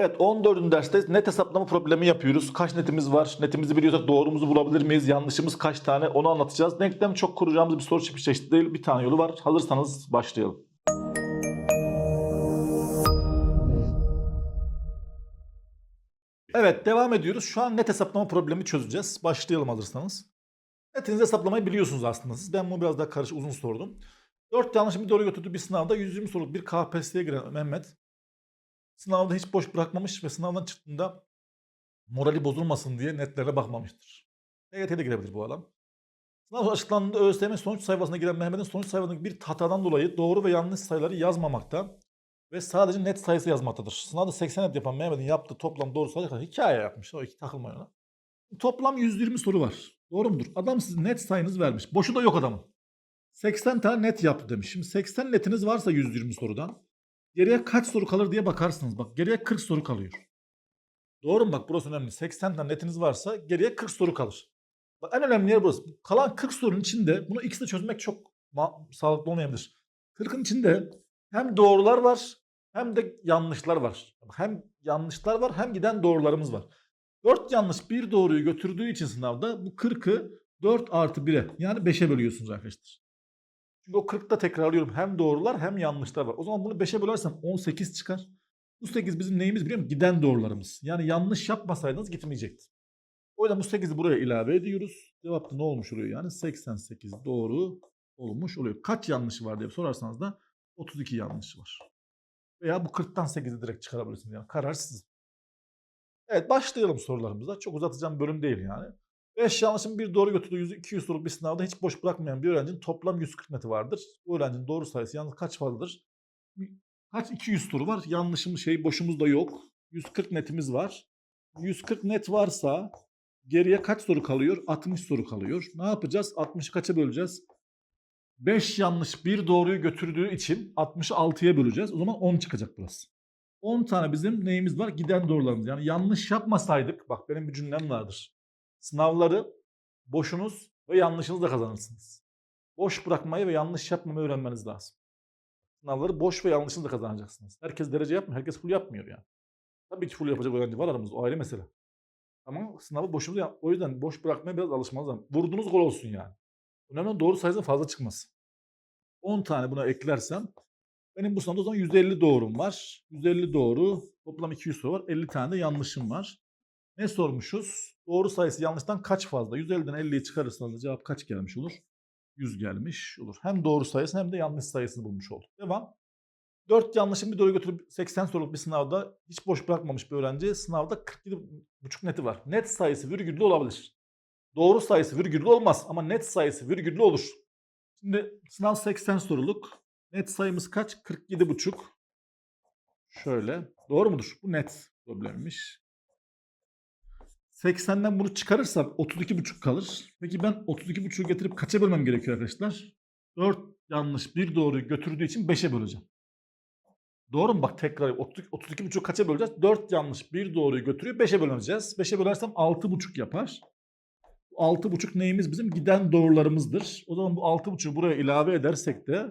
Evet 14. derste net hesaplama problemi yapıyoruz. Kaç netimiz var? Netimizi biliyorsak doğrumuzu bulabilir miyiz? Yanlışımız kaç tane? Onu anlatacağız. Denklem çok kuracağımız bir soru çeşitli değil. Bir tane yolu var. Hazırsanız başlayalım. Evet devam ediyoruz. Şu an net hesaplama problemi çözeceğiz. Başlayalım hazırsanız. Netinizi hesaplamayı biliyorsunuz aslında siz. Ben bunu biraz daha karışık uzun sordum. 4 yanlış bir doğru götürdüğü bir sınavda 120 soruluk bir KPSS'ye giren Mehmet sınavda hiç boş bırakmamış ve sınavdan çıktığında morali bozulmasın diye netlere bakmamıştır. EYT'ye de girebilir bu adam. Sınav açıklandığında ÖSYM sonuç sayfasına giren Mehmet'in sonuç sayfasındaki bir hatadan dolayı doğru ve yanlış sayıları yazmamakta ve sadece net sayısı yazmaktadır. Sınavda 80 net yapan Mehmet'in yaptığı toplam doğru sayı kadar hikaye yapmış. O iki takılmayın ona. Toplam 120 soru var. Doğru mudur? Adam size net sayınız vermiş. Boşu da yok adamın. 80 tane net yaptı demiş. Şimdi 80 netiniz varsa 120 sorudan geriye kaç soru kalır diye bakarsınız. Bak geriye 40 soru kalıyor. Doğru mu? Bak burası önemli. 80 tane netiniz varsa geriye 40 soru kalır. Bak en önemli yer burası. Kalan 40 sorunun içinde bunu ikisini çözmek çok sağlıklı olmayabilir. 40'ın içinde hem doğrular var hem de yanlışlar var. Hem yanlışlar var hem giden doğrularımız var. 4 yanlış bir doğruyu götürdüğü için sınavda bu 40'ı 4 artı 1'e yani 5'e bölüyorsunuz arkadaşlar. Çünkü o 40'ta tekrarlıyorum hem doğrular hem yanlışlar var. O zaman bunu 5'e bölersem 18 çıkar. Bu 8 bizim neyimiz biliyor musun? Giden doğrularımız. Yani yanlış yapmasaydınız gitmeyecekti. O yüzden bu 8'i buraya ilave ediyoruz. Cevap da ne olmuş oluyor yani? 88 doğru olmuş oluyor. Kaç yanlışı var diye sorarsanız da 32 yanlışı var. Veya bu 40'tan 8'i direkt çıkarabilirsiniz. Yani karar sizin. Evet başlayalım sorularımıza. Çok uzatacağım bölüm değil yani. 5 yanlışın bir doğru götürdüğü 100 200 soruluk bir sınavda hiç boş bırakmayan bir öğrencinin toplam 140 neti vardır. Bu öğrencinin doğru sayısı yalnız kaç fazladır? Kaç 200 soru var? Yanlışımız şey boşumuz da yok. 140 netimiz var. 140 net varsa geriye kaç soru kalıyor? 60 soru kalıyor. Ne yapacağız? 60'ı kaça böleceğiz? 5 yanlış bir doğruyu götürdüğü için 60'ı 6'ya böleceğiz. O zaman 10 çıkacak burası. 10 tane bizim neyimiz var? Giden doğrularımız. Yani yanlış yapmasaydık, bak benim bir cümlem vardır. Sınavları boşunuz ve yanlışınızla kazanırsınız. Boş bırakmayı ve yanlış yapmamayı öğrenmeniz lazım. Sınavları boş ve yanlışınızla kazanacaksınız. Herkes derece yapmıyor, herkes full yapmıyor yani. Tabii ki full yapacak öğrenci var aramızda, o ayrı mesele. Ama sınavı boşunuz o yüzden boş bırakmaya biraz alışmanız lazım. Vurduğunuz gol olsun yani. Önemli doğru sayısının fazla çıkması. 10 tane buna eklersem benim bu sınavda o zaman 150 doğrum var. 150 doğru. Toplam 200 soru var. 50 tane de yanlışım var. Ne sormuşuz? Doğru sayısı yanlıştan kaç fazla? 150'den 50'yi çıkarırsanız cevap kaç gelmiş olur? 100 gelmiş olur. Hem doğru sayısı hem de yanlış sayısını bulmuş olduk. Devam. 4 yanlışın bir doğru götürüp 80 soruluk bir sınavda hiç boş bırakmamış bir öğrenci sınavda 47,5 neti var. Net sayısı virgüllü olabilir. Doğru sayısı virgüllü olmaz ama net sayısı virgüllü olur. Şimdi sınav 80 soruluk. Net sayımız kaç? 47,5. Şöyle. Doğru mudur? Bu net problemmiş. 80'den bunu çıkarırsam 32,5 kalır. Peki ben 32,5'u getirip kaça bölmem gerekiyor arkadaşlar? 4 yanlış bir doğruyu götürdüğü için 5'e böleceğim. Doğru mu? Bak tekrar 32,5 kaça böleceğiz? 4 yanlış bir doğruyu götürüyor 5'e böleceğiz. 5'e bölersem 6,5 yapar. 6,5 neyimiz bizim? Giden doğrularımızdır. O zaman bu 6,5'u buraya ilave edersek de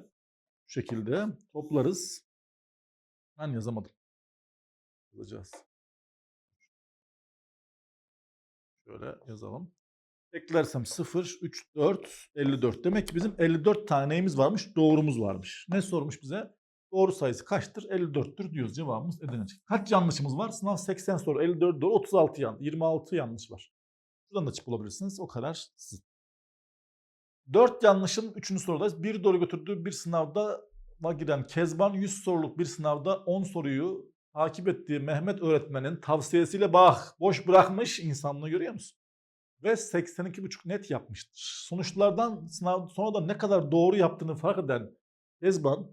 bu şekilde toplarız. Ben yazamadım. Yazacağız. Şöyle yazalım. Eklersem 0, 3, 4, 54. Demek ki bizim 54 tane neyimiz varmış? Doğrumuz varmış. Ne sormuş bize? Doğru sayısı kaçtır? 54'tür diyoruz. Cevabımız Edirne. Kaç yanlışımız var? Sınav 80 soru. 54 doğru. 36 yanlış. 26 yanlış var. Şuradan da açıp bulabilirsiniz. O kadar sizin. 4 yanlışın 3. sorudayız. Bir doğru götürdüğü bir sınavda giren Kezban 100 soruluk bir sınavda 10 soruyu takip ettiği Mehmet öğretmenin tavsiyesiyle bak boş bırakmış insanlığı görüyor musun? Ve 82,5 net yapmıştır. Sonuçlardan sınav sonra da ne kadar doğru yaptığını fark eden Kezban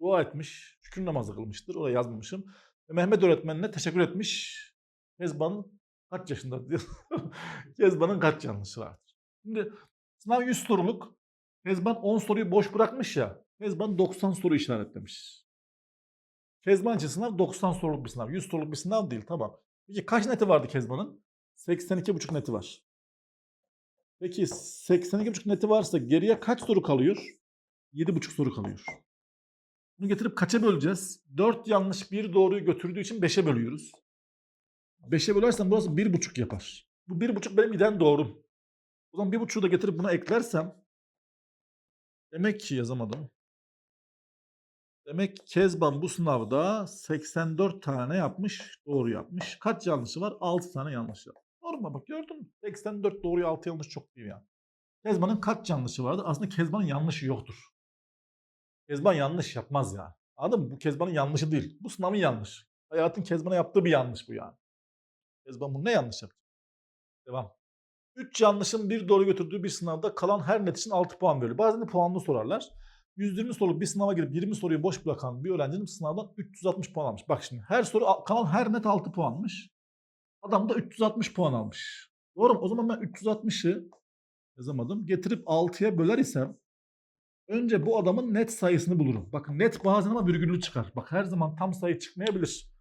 dua etmiş, şükür namazı kılmıştır. Oraya yazmamışım. Ve Mehmet öğretmenine teşekkür etmiş. Kezban kaç yaşında diyor. Kezban'ın kaç yanlışı vardır. Şimdi sınav 100 soruluk. Kezban 10 soruyu boş bırakmış ya. Kezban 90 soru işaretlemiş. Kezban için sınav 90 soruluk bir sınav. 100 soruluk bir sınav değil tamam. Peki kaç neti vardı Kezban'ın? 82,5 neti var. Peki 82,5 neti varsa geriye kaç soru kalıyor? 7,5 soru kalıyor. Bunu getirip kaça böleceğiz? 4 yanlış bir doğruyu götürdüğü için 5'e bölüyoruz. 5'e bölersen burası 1,5 yapar. Bu 1,5 benim giden doğrum. O zaman 1,5'u da getirip buna eklersem demek ki yazamadım. Demek ki Kezban bu sınavda 84 tane yapmış, doğru yapmış. Kaç yanlışı var? 6 tane yanlış yapmış. Mu? Bak gördün mü? 84 doğruyu 6 yanlış çok değil yani. Kezban'ın kaç yanlışı vardı? Aslında Kezban'ın yanlışı yoktur. Kezban yanlış yapmaz ya. Anladın mı? Bu Kezban'ın yanlışı değil. Bu sınavın yanlış. Hayatın Kezban'a yaptığı bir yanlış bu yani. Kezban bunu ne yanlış yaptı? Devam. 3 yanlışın bir doğru götürdüğü bir sınavda kalan her net için 6 puan veriyor. Bazen de puanlı sorarlar. 120 soruluk bir sınava girip 20 soruyu boş bırakan bir öğrencinin sınavdan 360 puan almış. Bak şimdi her soru kalan her net 6 puanmış. Adam da 360 puan almış. Doğru mu? O zaman ben 360'ı yazamadım. Getirip 6'ya böler isem önce bu adamın net sayısını bulurum. Bakın net bazen ama virgüllü çıkar. Bak her zaman tam sayı çıkmayabilir.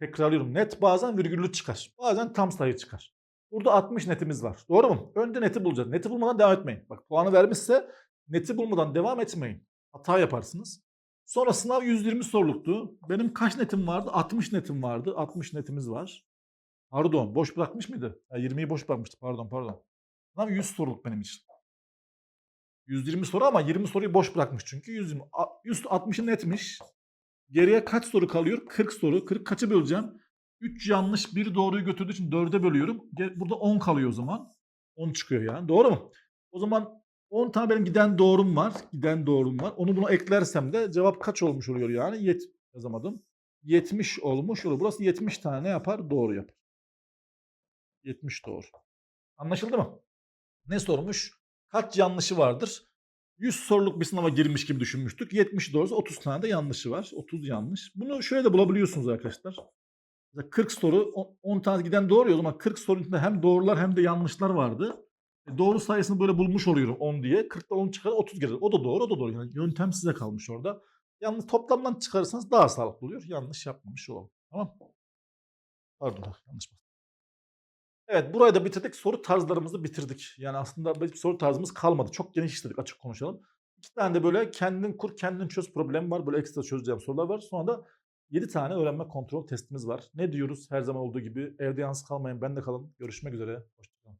Tekrarlıyorum. Net bazen virgüllü çıkar. Bazen tam sayı çıkar. Burada 60 netimiz var. Doğru mu? Önce neti bulacağız. Neti bulmadan devam etmeyin. Bak puanı vermişse neti bulmadan devam etmeyin. Hata yaparsınız. Sonra sınav 120 soruluktu. Benim kaç netim vardı? 60 netim vardı. 60 netimiz var. Pardon. Boş bırakmış mıydı? Ha, 20'yi boş bırakmıştı. Pardon pardon. Sınav 100 soruluk benim için. 120 soru ama 20 soruyu boş bırakmış çünkü. 120. A- 160'ı netmiş. Geriye kaç soru kalıyor? 40 soru. 40 kaça böleceğim? 3 yanlış bir doğruyu götürdüğü için 4'e bölüyorum. Burada 10 kalıyor o zaman. 10 çıkıyor yani. Doğru mu? O zaman 10 tane benim giden doğrum var. Giden doğrum var. Onu buna eklersem de cevap kaç olmuş oluyor yani? Yet yazamadım. 70 olmuş olur. Burası 70 tane ne yapar? Doğru yapar. 70 doğru. Anlaşıldı mı? Ne sormuş? Kaç yanlışı vardır? 100 soruluk bir sınava girmiş gibi düşünmüştük. 70 doğrusu 30 tane de yanlışı var. 30 yanlış. Bunu şöyle de bulabiliyorsunuz arkadaşlar. Mesela 40 soru, on- 10 tane giden doğru ya o zaman 40 sorunun içinde hem doğrular hem de yanlışlar vardı. E, doğru sayısını böyle bulmuş oluyorum 10 diye. 40'tan 10 çıkar 30 gelir. O da doğru, o da doğru. Yani yöntem size kalmış orada. Yalnız toplamdan çıkarırsanız daha sağlıklı oluyor. Yanlış yapmamış olalım. Tamam Pardon yanlış bastım. Evet burayı da bitirdik. Soru tarzlarımızı bitirdik. Yani aslında bir soru tarzımız kalmadı. Çok geniş işledik açık konuşalım. İki tane de böyle kendin kur kendin çöz problem var. Böyle ekstra çözeceğim sorular var. Sonra da 7 tane öğrenme kontrol testimiz var. Ne diyoruz her zaman olduğu gibi? Evde yalnız kalmayın. Ben de kalın. Görüşmek üzere. Hoşçakalın.